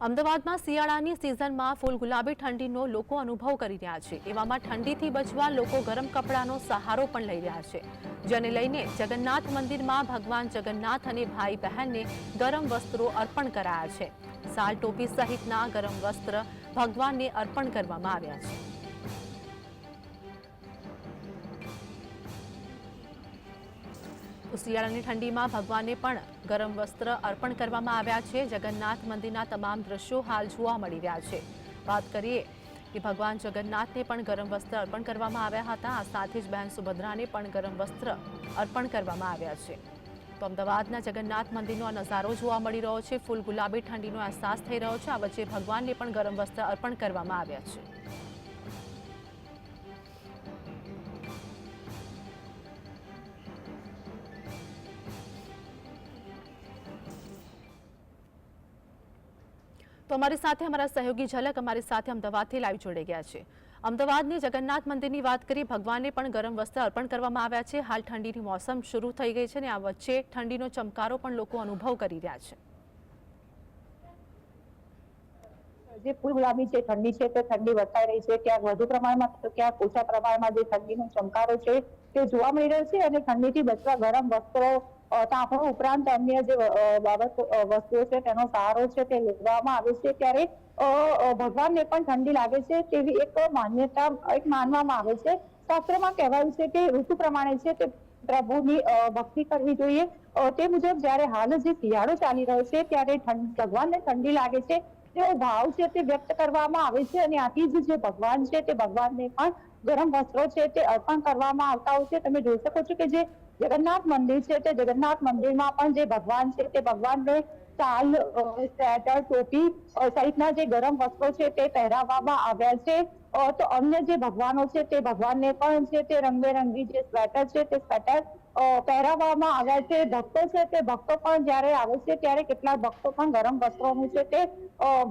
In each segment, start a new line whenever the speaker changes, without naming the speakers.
અમદાવાદમાં શિયાળાની સિઝનમાં ફૂલ ગુલાબી ઠંડીનો લોકો અનુભવ કરી રહ્યા છે. એવામાં ઠંડીથી બચવા લોકો ગરમ કપડાનો સહારો પણ લઈ રહ્યા છે. જેને લઈને જગન્નાથ મંદિરમાં ભગવાન જગન્નાથ અને ભાઈ બહેનને ગરમ વસ્ત્રો અર્પણ કરાયા છે. સાલ ટોપી સહિતના ગરમ વસ્ત્ર ભગવાનને અર્પણ કરવામાં આવ્યા છે. શિયાળાની ઠંડીમાં ભગવાનને પણ ગરમ વસ્ત્ર અર્પણ કરવામાં આવ્યા છે. જગન્નાથ મંદિરના તમામ દ્રશ્યો હાલ જોવા મળી રહ્યા છે. વાત કરીએ કે ભગવાન જગન્નાથને પણ ગરમ વસ્ત્ર અર્પણ કરવામાં આવ્યા હતા. આ સાથે જ બહેન સુભદ્રાને પણ ગરમ વસ્ત્ર અર્પણ કરવામાં આવ્યા છે. તો અમદાવાદના જગન્નાથ મંદિરનો આ નજારો જોવા મળી રહ્યો છે. ફૂલ ગુલાબી ઠંડીનો અહેસાસ થઈ રહ્યો છે. આ વચ્ચે ભગવાનને પણ ગરમ વસ્ત્ર અર્પણ કરવામાં આવ્યા છે. તો અમારી સાથે અમારા સહયોગી ઝલક અમારી સાથે અમદાવાદથી લાઈવ જોડાઈ ગયા છે. અમદાવાદની જગન્નાથ મંદિરની વાત કરી, ભગવાનને પણ ગરમ વસ્ત્ર અર્પણ કરવામાં આવ્યા છે. હાલ ઠંડીની મોસમ શરૂ થઈ ગઈ છે અને આ વચ્ચે ઠંડીનો ચમકારો પણ લોકો અનુભવ કરી રહ્યા છે.
જે ફૂલ ગુલાબી છે, ઠંડી છે, તે ઠંડી વર્તાઈ રહી છે, ક્યાંક વધુ પ્રમાણમાં તો ક્યાંક ઓછા પ્રમાણમાં જે ઠંડીનો ચમકારો છે, તે જોવા મળી રહ્યો છે અને ઠંડીથી બચવા ગરમ વસ્ત્રો તાપણો ઉપરાંત અન્ય જે બાબત વસ્તુઓ છે, તેનો સહારો છે, તે લેવામાં આવે છે ત્યારે ભગવાનને પણ ઠંડી લાગે છે તેવી એક માન્યતા, એક માનવામાં આવે છે. શાસ્ત્રમાં કહેવાયું છે કે ઋતુ પ્રમાણે છે તે પ્રભુની ભક્તિ કરવી જોઈએ. તે મુજબ જ્યારે હાલ જે શિયાળો ચાલી રહ્યો છે ત્યારે ભગવાનને ઠંડી લાગે છે તેવો ભાવ છે તે વ્યક્ત કરવામાં આવે છે અને આથી જ જે ભગવાન છે તે ભગવાનને પણ ગરમ વસ્ત્રો છે તે અર્પણ કરવામાં આવતા હોય છે. તમે જોઈ શકો છો કે જે જગન્નાથ મંદિર છે તે જગન્નાથ મંદિરમાં પણ જે ભગવાન છે તે ભગવાનને શાલ સ્વેટર, ટોપી સહિતના જે ગરમ વસ્ત્રો છે તે પહેરાવવામાં આવ્યા છે. તો અન્ય જે ભગવાનો છે તે ભગવાનને પણ છે તે રંગબેરંગી જે સ્વેટર છે તે સ્વેટર પહેરાવવામાં આવ્યા છે. ભક્તો છે તે ભક્તો પણ જ્યારે આવે છે ત્યારે કેટલાક ભક્તો પણ ગરમ વસ્ત્રોનું છે તે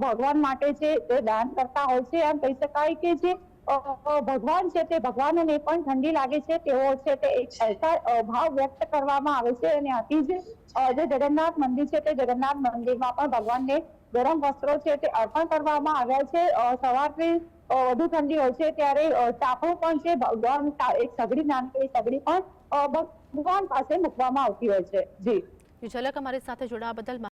ભગવાન માટે છે તે દાન કરતા હોય છે. એમ કહી શકાય કે જે ભગવાન છે તે ભગવાનને પણ ઠંડી લાગે છે. તેવો છે તે એક એસા ભાવ વ્યક્ત કરવામાં આવે છે અને આથી જ જે જગન્નાથ મંદિર છે તે જગન્નાથ મંદિરમાં પણ ભગવાનને ગરમ વસ્ત્રો છે તે અર્પણ કરવામાં આવ્યા છે. સવારથી વધુ ઠંડી હોય છે ત્યારે ચાપો પણ છે. ભગવાન એક સગડી નાનકડી સગડી પણ ભગવાન પાસે મૂકવામાં આવતી હોય છે. જી.
ઝલક અમારી સાથે જોડાવા બદલ